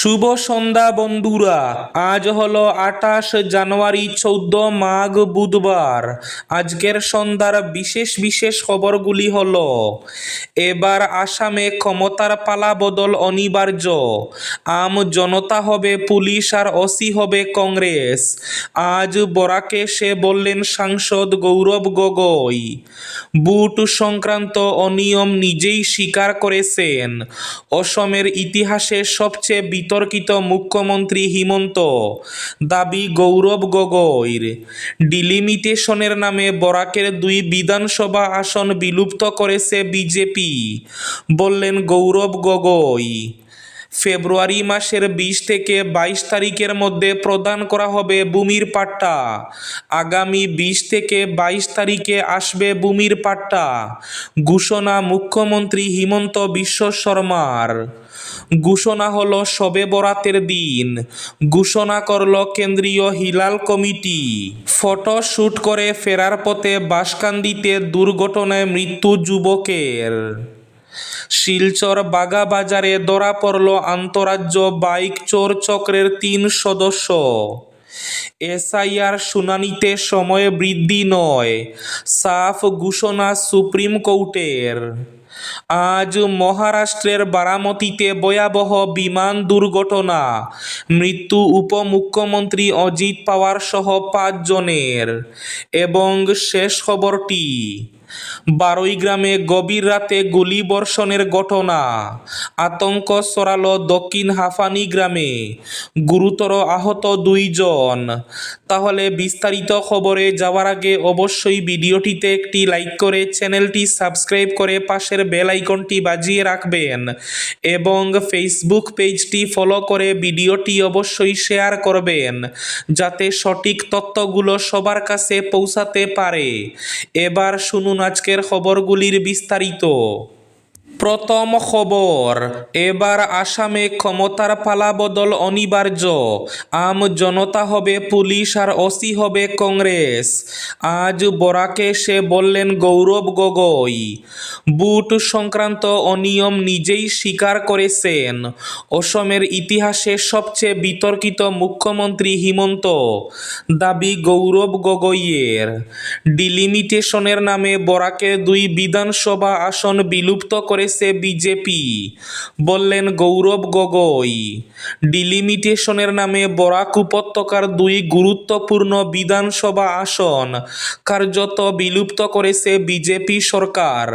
শুভ সন্ধ্যা বন্ধুরা। আজ হলো আঠাশ জানুয়ারি চৌদ্দ মাঘ বুধবার। আজকের সন্ধ্যার বিশেষ বিশেষ খবরগুলি হল, এবার আসামে ক্ষমতার পালা বদল অনিবার্য। আম জনতা হবে পুলিশ আর অসি হবে কংগ্রেস। আজ বরাকে সে বললেন সাংসদ গৌরব গগৈ। বুট সংক্রান্ত অনিয়ম নিজেই স্বীকার করেছেন। অসমের ইতিহাসে সবচেয়ে বিতর্কিত মুখ্যমন্ত্রী হিমন্ত। দাবি গৌরব গগৈর। ডিলিমিটেশনের নামে বরাকের দুই বিধানসভা আসন বিলুপ্ত করেছে বিজেপি, বললেন গৌরব গগৈ। ফেব্রুয়ারি মাসের বিশ থেকে বাইশ তারিখের মধ্যে প্রদান করা হবে ভূমির পাট্টা। আগামী বিশ থেকে বাইশ তারিখে আসবে ভূমির পাট্টা। ঘোষণা মুখ্যমন্ত্রী হিমন্ত বিশ্ব শর্মার। ঘোষণা হলো শবে বরাতের দিন। ঘোষণা করল কেন্দ্রীয় হিলাল কমিটি। ফটো শ্যুট করে ফেরার পথে বাসকান্দিতে দুর্ঘটনায় মৃত্যু যুবকের। শিলচর বাগাবাজারে ধরা পড়ল আন্তরাজ্য বাইক চোর চক্রের তিন সদস্য। এসআইআর শুনানিতে সময় বৃদ্ধি নয়, সাফ ঘোষণা সুপ্রিম কোর্টের। আজ মহারাষ্ট্রের বারামতিতে ভয়াবহ বিমান দুর্ঘটনা, মৃত্যু উপমুখ্যমন্ত্রী অজিত পাওয়ার সহ পাঁচজনের। এবং শেষ খবরটি বারোই গ্রামে গভীর রাতে গুলিবর্ষণের ঘটনা। আতঙ্ক ছড়াল দক্ষিণ হাফানি গ্রামে। গুরুতর আহত দুইজন। তাহলে বিস্তারিত খবরে যাওয়ার আগে অবশ্যই ভিডিওটিতে একটি লাইক করে চ্যানেলটি সাবস্ক্রাইব করে পাশের বেল আইকনটি বাজিয়ে রাখবেন এবং ফেসবুক পেজটি ফলো করে ভিডিওটি অবশ্যই শেয়ার করবেন যাতে সঠিক তথ্যগুলো সবার কাছে পৌঁছাতে পারে। এবার শুনুন আজকের খবরগুলির বিস্তারিত। প্রথম খবর, এবার আসামে ক্ষমতার পালাবদল অনিবার্য। আম জনতা হবে পুলিশ আর ওসি হবে কংগ্রেস। আজ বরাকে সে বললেন গৌরব গগৈ। বুট সংক্রান্ত অনিয়ম নিজেই স্বীকার করেছেন। অসমের ইতিহাসে সবচেয়ে বিতর্কিত মুখ্যমন্ত্রী হিমন্ত। দাবি গৌরব গগৈয়ের। ডিলিমিটেশনের নামে বরাকে দুই বিধানসভা আসন বিলুপ্ত করেছে বিজেপি। বললেন, গৌরব গগৈ, ডিলিমিটেশনের নামে বরাক উপত্যকার দুই গুরুত্বপূর্ণ বিধানসভা আসন কার্যত বিলুপ্ত করেছে বিজেপি সরকার।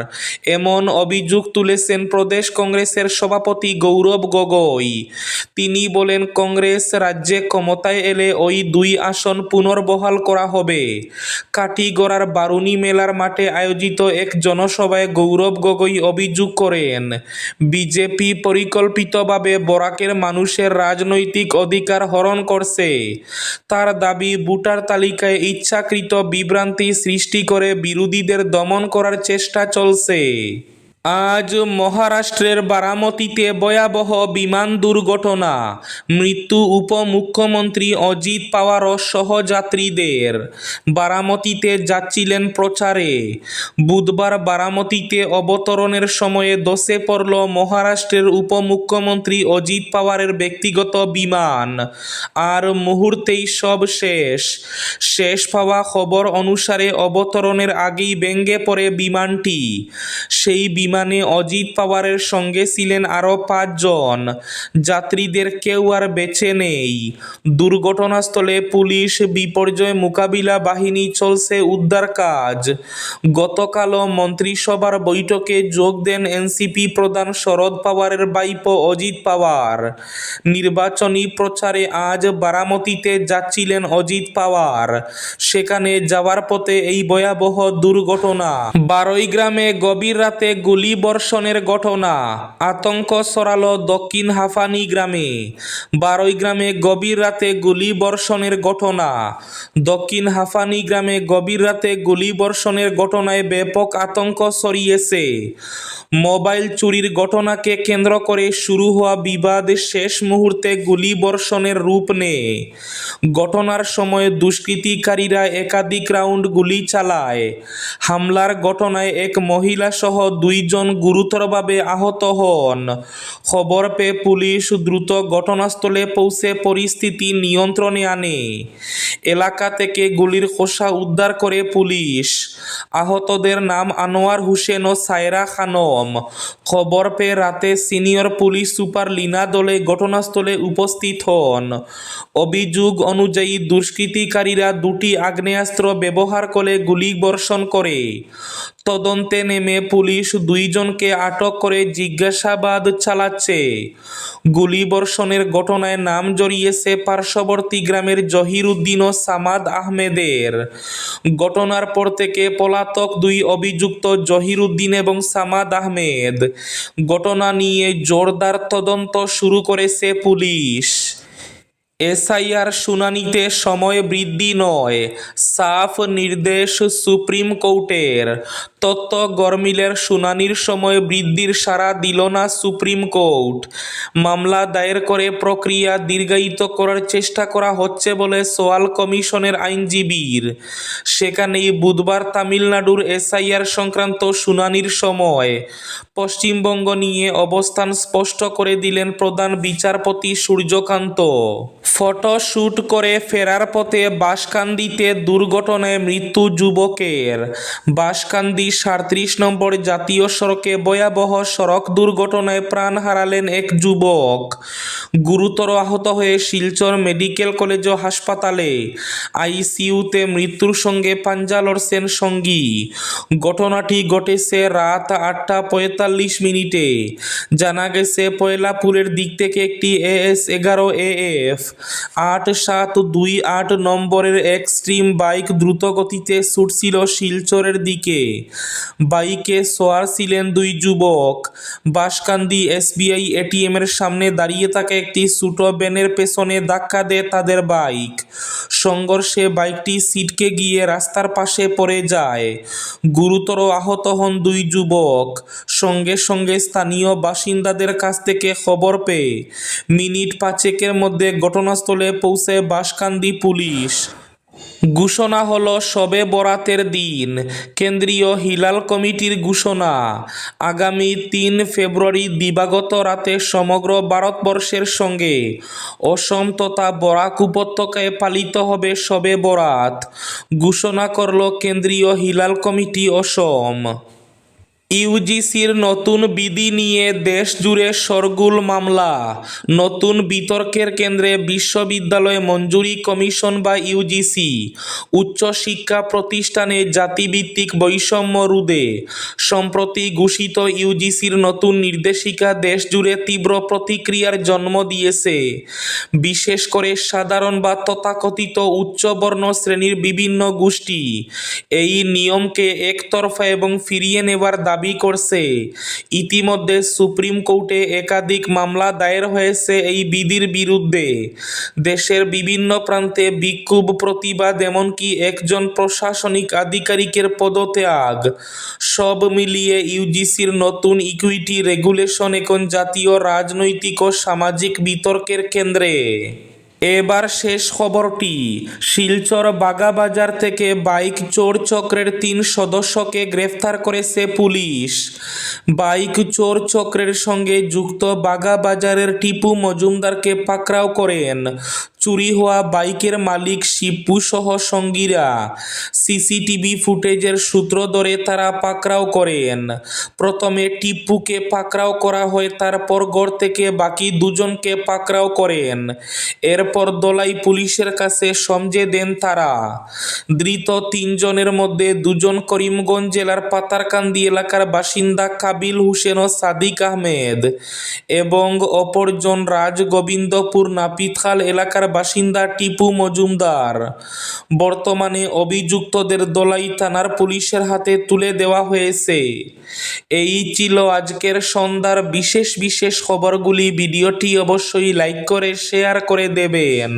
এমন অভিযোগ তুলেছেন প্রদেশ কংগ্রেসের সভাপতি গৌরব গগৈ। তিনি বলেন, কংগ্রেস রাজ্যে ক্ষমতায় এলে ওই দুই আসন পুনর্বহাল করা হবে। কাটিগড়ার বারুণী মেলার মাঠে আয়োজিত এক জনসভায় গৌরব গগৈ অভিযোগ করেন, বিজেপি পরিকল্পিতভাবে বরাকের মানুষের রাজনৈতিক অধিকার হরণ করছে। তার দাবি, ভোটার তালিকায় ইচ্ছাকৃত বিভ্রান্তি সৃষ্টি করে বিরোধীদের দমন করার চেষ্টা চলছে। আজ মহারাষ্ট্রের বারামতিতে ভয়াবহ বিমান দুর্ঘটনা। মৃত্যু উপমুখ্যমন্ত্রী অজিত পাওয়ার সহযাত্রীদের। বারামতিতে যাচ্ছিলেন প্রচারে। বুধবার বারামতিতে অবতরণের সময়ে দশে পড়ল মহারাষ্ট্রের উপমুখ্যমন্ত্রী অজিত পাওয়ারের ব্যক্তিগত বিমান। আর মুহূর্তেই সব শেষ। শেষ পাওয়া খবর অনুসারে অবতরণের আগেই ভেঙে পড়ে বিমানটি। সেই বিমান বিমানে অজিত পাওয়ারের সঙ্গে ছিলেন আরও পাঁচজন। যাত্রীদের কেউ আর বেছে নেই। দুর্ঘটনাস্থলে পুলিশ বিপর্যয় মোকাবিলা বাহিনী চলছে উদ্ধার কাজ। গতকালও মন্ত্রিসভার বৈঠকে যোগ দেন এনসিপি প্রধান শরদ পাওয়ারের বাইপো অজিত পাওয়ার। নির্বাচনী প্রচারে আজ বারামতিতে যাচ্ছিলেন অজিত পাওয়ার। সেখানে যাওয়ার পথে এই ভয়াবহ দুর্ঘটনা। বারোই গ্রামে গভীর রাতে গুলি বর্ষণের ঘটনা। আতঙ্ক ছড়ালো দক্ষিণ হাফানি গ্রামে। বারোই গ্রামে গভীর রাতে গুলি বর্ষণের ঘটনা। দক্ষিণ হাফানি গ্রামে গভীর রাতে গুলি বর্ষণের ঘটনায় ব্যাপক আতঙ্ক ছড়িয়েছে। মোবাইল চুরির ঘটনাকে কেন্দ্র করে শুরু হওয়া বিবাদ শেষ মুহূর্তে গুলি বর্ষণের রূপ নেয়। ঘটনার সময় দুষ্কৃতিকারীরা একাধিক রাউন্ড গুলি চালায়। হামলার ঘটনায় এক মহিলা সহ দুইজন দুইজন গুরুতরভাবে আহত হন। খবর পেয়ে পুলিশ দ্রুত ঘটনাস্থলে পৌঁছে পরিস্থিতি নিয়ন্ত্রণে আনে। এলাকা থেকে গুলির খোসা উদ্ধার করে পুলিশ। আহতদের নাম আনোয়ার হুসেন ও সায়রা খানম। খবর পেয়ে রাতে সিনিয়র পুলিশ সুপার লীনা দলে ঘটনাস্থলে উপস্থিত হন। অভিযোগ অনুযায়ী দুষ্কৃতিকারীরা দুটি আগ্নেয়াস্ত্র ব্যবহার করে গুলি বর্ষণ করে। তদন্তে নেমে পুলিশ দুইজনকে আটক করে জিজ্ঞাসাবাদ চালাচ্ছে। গুলিবর্ষণের ঘটনায় নাম জড়িয়েছে পার্শ্ববর্তী গ্রামের জহির উদ্দিন ও সামাদ আহমেদের। ঘটনার পর থেকে পলাতক দুই অভিযুক্ত জহির উদ্দিন এবং সামাদ আহমেদ। ঘটনা নিয়ে জোরদার তদন্ত শুরু করেছে পুলিশ। এসআইআর শুনানিতে সময় বৃদ্ধি নয়, সাফ নির্দেশ সুপ্রিম কোর্টের। তত্ত্ব গরমিলের শুনানির সময় বৃদ্ধির সারা দিল না সুপ্রিম কোর্ট। মামলা দায়ের করে প্রক্রিয়া দীর্ঘায়িত করার চেষ্টা করা হচ্ছে বলে সোয়াল কমিশনের আইনজীবীর। সেখানেই বুধবার তামিলনাড়ুর এসআইআর সংক্রান্ত শুনানির সময় পশ্চিমবঙ্গ নিয়ে অবস্থান স্পষ্ট করে দিলেন প্রধান বিচারপতি সূর্যকান্ত। ফটো শ্যুট করে ফেরার পথে বাঁশকান্দিতে দুর্ঘটনায় মৃত্যু যুবকের। বাঁশকান্দি সাঁত্রিশ নম্বর জাতীয় সড়কে ভয়াবহ সড়ক দুর্ঘটনায় প্রাণ হারালেন এক যুবক। গুরুতর আহত হয়ে শিলচর মেডিকেল কলেজ ও হাসপাতালে আইসিইউতে মৃত্যুর সঙ্গে পাঞ্জা লড়ছেন সঙ্গী। ঘটনাটি ঘটেছে রাত আটটা পঁয়তাল্লিশ মিনিটে। জানা গেছে, পয়লাপুরের দিক থেকে একটি এএস এগারো এএফ আট সাত দুই আট নম্বরের এক্সট্রিম বাইক দ্রুত গতিতে ছুটছিল শিলচরের দিকে। বাইকে সোয়ার ছিলেন দুই যুবক। বাঁশকান্দি এসবিআই এটিএমের সামনে দাঁড়িয়ে থাকা একটি ছোটো ভ্যানের পেছনে ধাক্কা দেয় তাদের বাইক। সংঘর্ষে বাইকটি সিটকে গিয়ে রাস্তার পাশে পড়ে যায়। গুরুতর আহত হন দুই যুবক। সঙ্গে সঙ্গে স্থানীয় বাসিন্দাদের কাছ থেকে খবর পেয়ে মিনিট পাঁচেকের মধ্যে ঘটনাস্থলে পৌঁছে বাসকান্দি পুলিশ। ঘোষণা হলো, সবে বরাতের দিন কেন্দ্রীয় হিলাল কমিটির ঘোষণা। আগামী তিন ফেব্রুয়ারি দিবাগত রাতে সমগ্র ভারতবর্ষের সঙ্গে অসম তথা বরাক উপত্যকায় পালিত হবে সবে বরাত। ঘোষণা করল কেন্দ্রীয় হিলাল কমিটি অসম। ইউজিসির নতুন বিধি নিয়ে দেশ জুড়ে শরগুল মামলা। নতুন বিতর্কের কেন্দ্রে বিশ্ববিদ্যালয় মঞ্জুরি কমিশন বা ইউজিসি। উচ্চশিক্ষা প্রতিষ্ঠানে জাতিভিত্তিক বৈষম্য রোধে সম্প্রতি ঘোষিত ইউজিসির নতুন নির্দেশিকা দেশ জুড়ে তীব্র প্রতিক্রিয়ার জন্ম দিয়েছে। বিশেষ করে সাধারণ বা তথাকথিত উচ্চবর্ণ শ্রেণির বিভিন্ন গোষ্ঠী। এই নিয়মকে একতরফা এবং ফিরিয়ে নেবার দাবি করছে। ইতিমধ্যে সুপ্রিম কোর্টে একাধিক মামলা দায়ের হয়েছে এই বিধির বিরুদ্ধে। দেশের বিভিন্ন প্রান্তে বিক্ষোভ প্রতিবাদ, এমনকি একজন প্রশাসনিক আধিকারিকের পদত্যাগ। সব মিলিয়ে ইউজিসির নতুন ইকুইটি রেগুলেশন এখন জাতীয় রাজনৈতিক ও সামাজিক বিতর্কের কেন্দ্রে। এবার শেষ খবরটি। শিলচর বাগাবাজার থেকে বাইক চোর চক্রের তিন সদস্যকে গ্রেফতার করেছে পুলিশ। বাইক চোর চক্রের সঙ্গে যুক্ত বাগাবাজারের টিপু মজুমদারকে পাকড়াও করেন। চুরি হওয়া বাইকের মালিক শিপু সহ সঙ্গীরা। সিসিটিভি ফুটেজের সূত্র ধরে তারা পাকড়াও করেন। প্রথমে টিপুকে পাকড়াও করা হয়, তারপর গড় থেকে বাকি দুজনকে পাকড়াও করেন। এরপর দলাই পুলিশের কাছে সমঝে দেন তারা। ধৃত তিনজনের মধ্যে দুজন করিমগঞ্জ জেলার পাতারকান্দি এলাকার বাসিন্দা কাবিল হোসেন ও সাদিক আহমেদ এবং অপরজন রাজগোবিন্দপুর নাপিতখাল এলাকার বাসিন্দা টিপু মজুমদার। বর্তমানে অভিযুক্তদের দলাই থানার পুলিশের হাতে তুলে দেওয়া হয়েছে। এই ছিল আজকের সন্ধ্যার বিশেষ বিশেষ খবরগুলি। ভিডিওটি অবশ্যই লাইক করে, শেয়ার করে એન